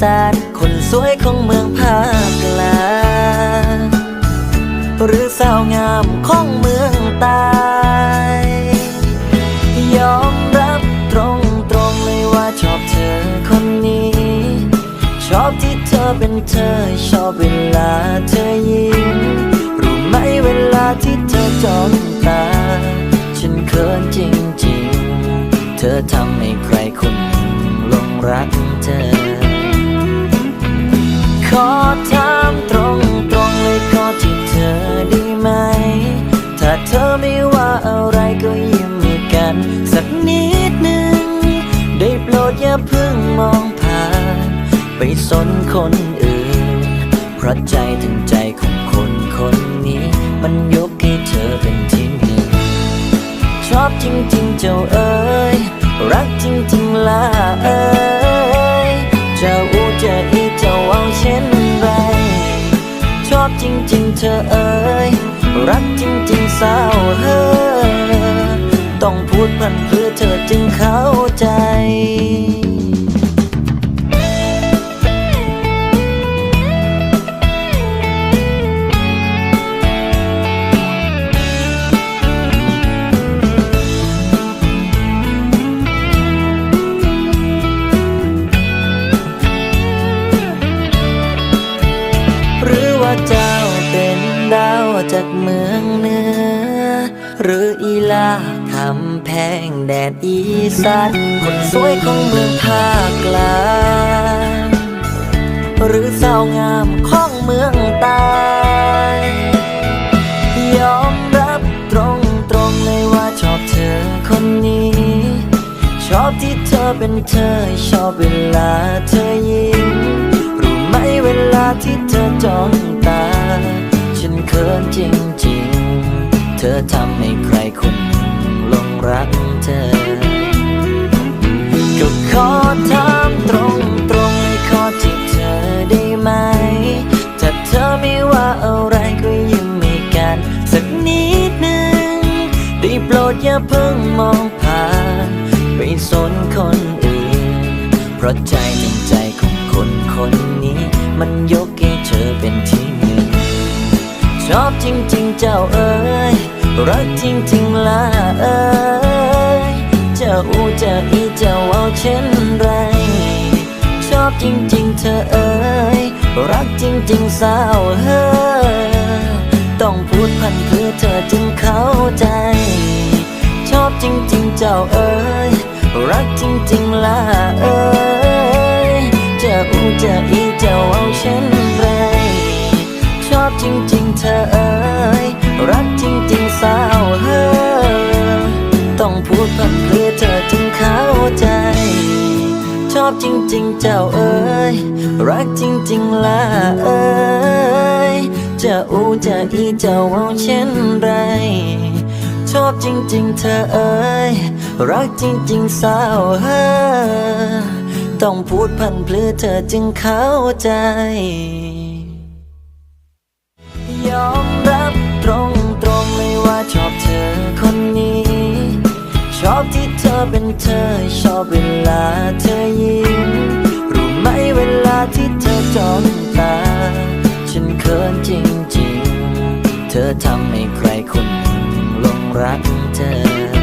สาน คนสวยของเมืองภาคกลางหรือสาวงามของเมืองใต้ยอมรับตรงตรงๆเลยว่าชอบเธอคนนี้ ชอบที่เธอเป็นเธอ ชอบเวลาเธอยิ้มรู้ไหมเวลาที่เธอจ้องตา ฉันเขินจริงๆ เธอทำให้ใครคนหนึ่งหลงรัก ขอถามตรงตรงๆเลยขอที่เธอได้ไหม ถ้าเธอไม่ว่าอะไรก็ยิ้มให้กัน สักนิดหนึ่ง ได้โปรดอย่าเพิ่งมองผ่าน ไปสนคนอื่น เพราะใจถึงใจของคนคนนี้ มันยกให้เธอเป็นที่หนึ่งชอบจริงๆเจ้าเอ๋ ริ งแดดอีสานคนสวยของเมืองภาคกลางหรือสาวงามของเมืองใต้ยอมรับตรงตรงๆเลยว่าชอบเธอคนนี้ ชอบที่เธอเป็นเธอ ชอบเวลาเธอยิ้มรู้ไหมเวลาที่เธอจ้องตา ฉันเขินจริงๆ เธอทำให้ใครคนหนึ่งหลง รักเธอ ก็ขอถามตรงตรงๆขอที่เธอได้ไหม ถ้าเธอไม่ว่าอะไรก็ยิ้มให้กัน สักนิดหนึ่งได้โปรดอย่าเพิ่งมองผ่าน ไปสนคนอื่น เพราะใจจริงใจของคนคนนี้ มันยกให้เธอเป็นที่หนึ่งชอบจริงๆเจ้าเอ๋ยรักจริงๆล่ะเอ๋ย เช่นไร ชอบจริงๆเธอเอ๋ยรักจริงๆสาวเฮ้อต้องพูดพันเพื่อเธอจึงเข้าใจ ชอบจริงๆเจ้าเอ๋ยรักจริงๆล่ะเอ๋ยเจ้าอูเจ้าอีเจ้าเอาเช่นไร ชอบจริงๆเธอเอ๋ยรักจริงๆสาวเฮ้อต้องพูดพัน อบจริง ๆ เจ้าเอ๋ยรักจริง ๆล่ะเอ๋ยจะอูจะอีเจ้าเอาเช่นไร ชอบจริง ๆ เธอเอ๋ยรักจริง ๆสาวเฮ้อต้องพูดพันเพื่อเธอจึงเข้าใจ ยอมรับตรงตรงๆเลยว่าชอบเธอคนนี้ อบที่เธอเป็นเธอ ชอบเวลาเธอยิ้ม รู้ไหมเวลาที่เธอจ้องตา ฉันเขินจริงๆ เธอทำให้ใครคนหนึ่งลงรักเธอ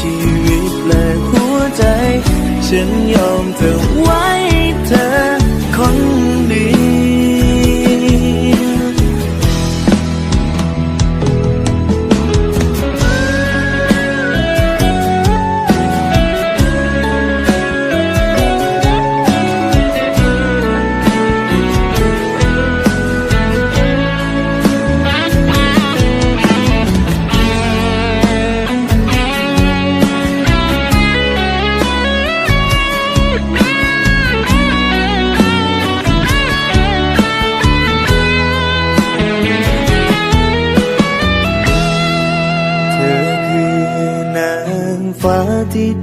起云来 biết 的外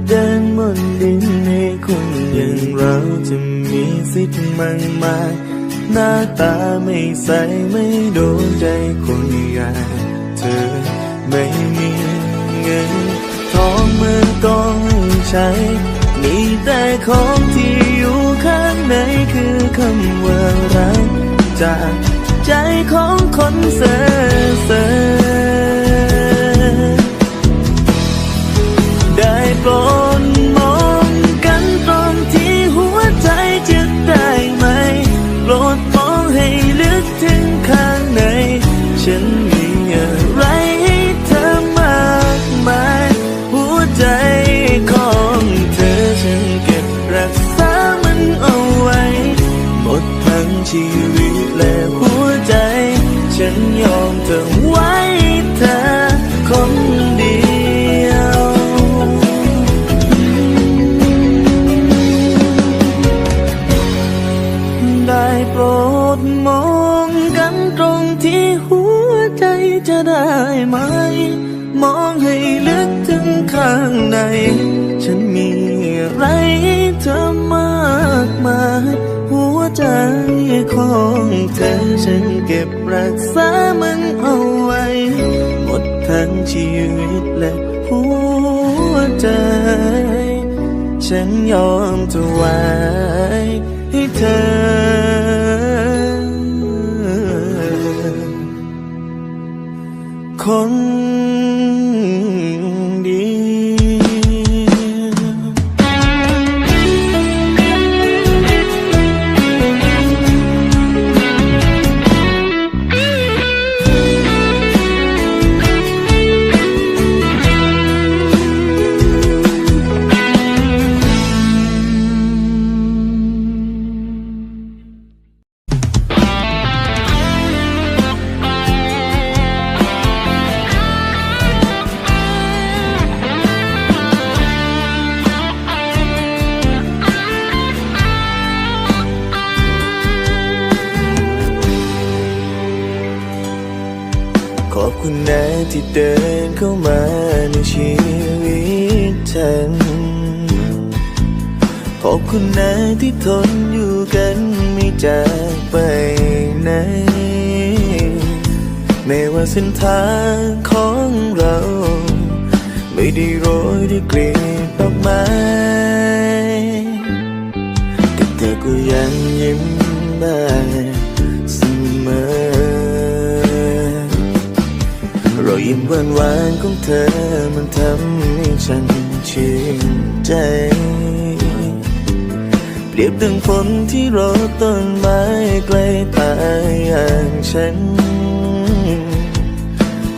เดินบนดินให้คนอย่างเราจะมีสิทธิ์มากมายหน้าตาไม่ใสไม่โดนใจคนอย่างเธอไม่มีเงิน ทองเมืองกองใช้ มีแต่ของที่ รักษามันเอาไว้ หมดทั้งชีวิตและหัวใจ ฉันยอมจะไวให้เธอ คน ที่ทนอยู่กันไม่จากไปไหน แม้ว่าเส้นทางของเรา ไม่ได้โรยด้วยกลีบดอกไม้แต่เธอก็ยังยิ้มได้เสมอรอยยิ้มหวานหวานๆของเธอมันทำให้ฉันชื่นใจ เรียบดังฝนที่รดต้นไม้ใกล้ตายอย่างฉัน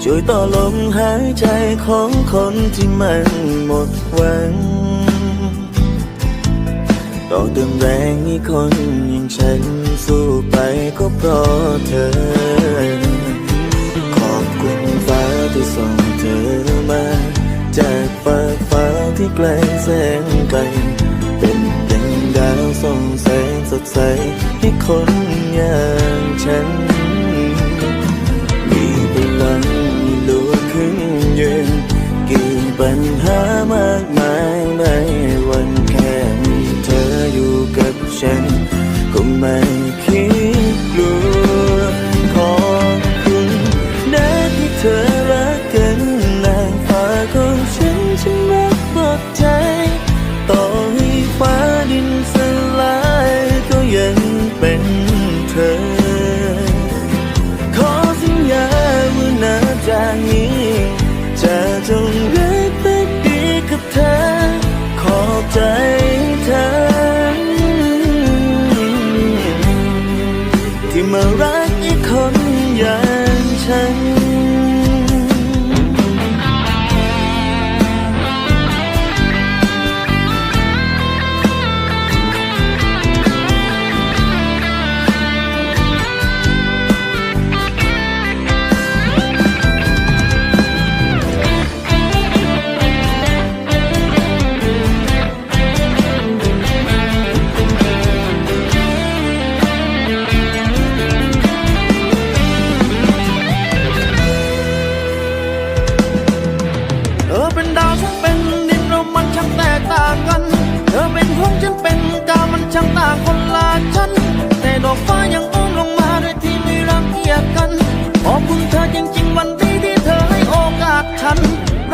ช่วยต่อลมหายใจของคนที่มันหมดหวัง ต่อเติมแรงให้คนอย่างฉันสู้ไปก็เพราะเธอ ขอบคุณฟ้าที่ส่งเธอมา จากฟ้าฟ้าที่ไกลแสนไกล ส่องแสงสดใสให้คนอย่างฉัน มีพลังให้ลุกขึ้นเย็นกี่ปัญหามากมาย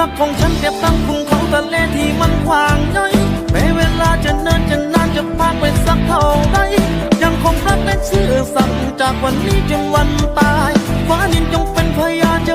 รักของฉันเก็บตั้งคุณของทะเลที่มันกว้างใหญ่แม้เวลาจะเนินจะนานจะพากไปสักเท่าไรยังคงรักและซื่อสัตย์จากวันนี้จนวันตายฟ้าดินจงเป็นพยานจะ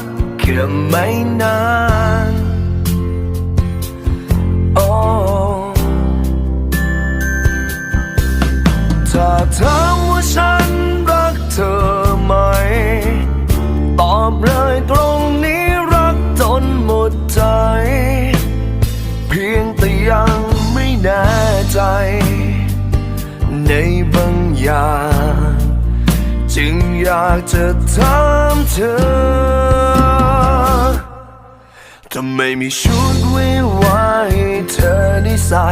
แค่ไม่นานโอ้ถ้าถามว่าฉันรักเธอไหม ตอบเลยตรงนี้รักจนหมดใจ เพียงแต่ยังไม่แน่ใจ ในบางอย่าง จึงอยากจะถามเธอำไมมีชุดวิวาให้เธอได้ใส่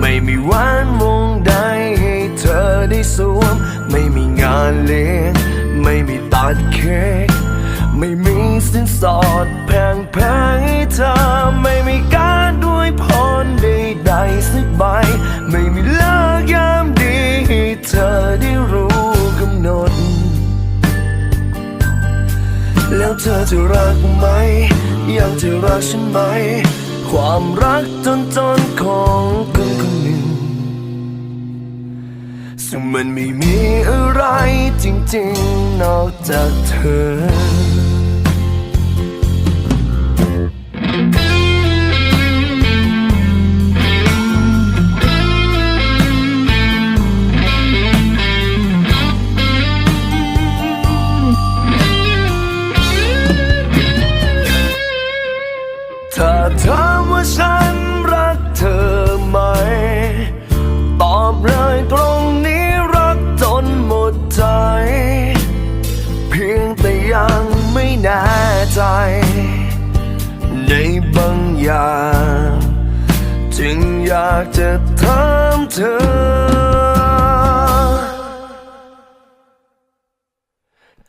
ไม่มีแหวนวงใดให้เธอได้สวม ไม่มีงานเลี้ยง ไม่มีตัดเค้ก ไม่มีสินสอดแพงแพงๆให้เธอ ไม่มีการด้วยพรใดๆสักใบ ไม่มีเลิกยามดีให้เธอได้รู้กำหนด แล้วเธอจะรักไหม ยังจะรักฉันไหม ความรักจนจนของคนคนหนึ่ง ซึ่งมันไม่มีอะไรจริงๆ นอกจากเธอ ใจในบางอย่าง จึงอยากจะถามเธอ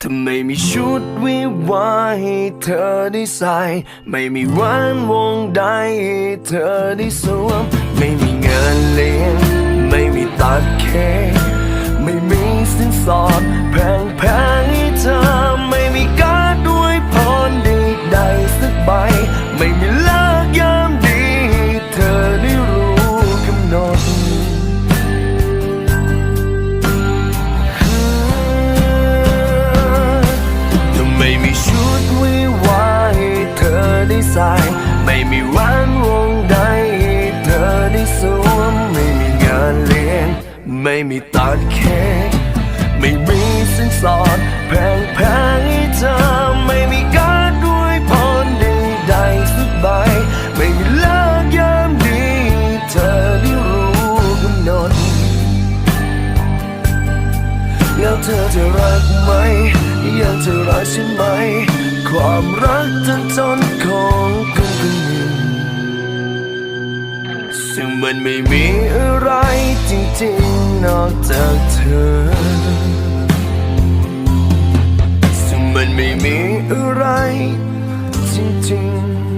ทำไมมีชุดวิวาให้เธอได้ใส่ ไม่มีแหวันวงใดให้เธอได้สวม ไม่มีเงินเลี้ยง ไม่มีตัดเค้กไม่มีสินสอดแพงแพงๆให้เธอ ไป ไม่มีแล้ว เธอจะรักไหม ยังจะรักฉันไหม ความรักจนจนของคนคนหนึ่งซึ่งมันไม่มีอะไรจริงๆนอกจากเธอ ซึ่งมันไม่มีอะไรจริงๆ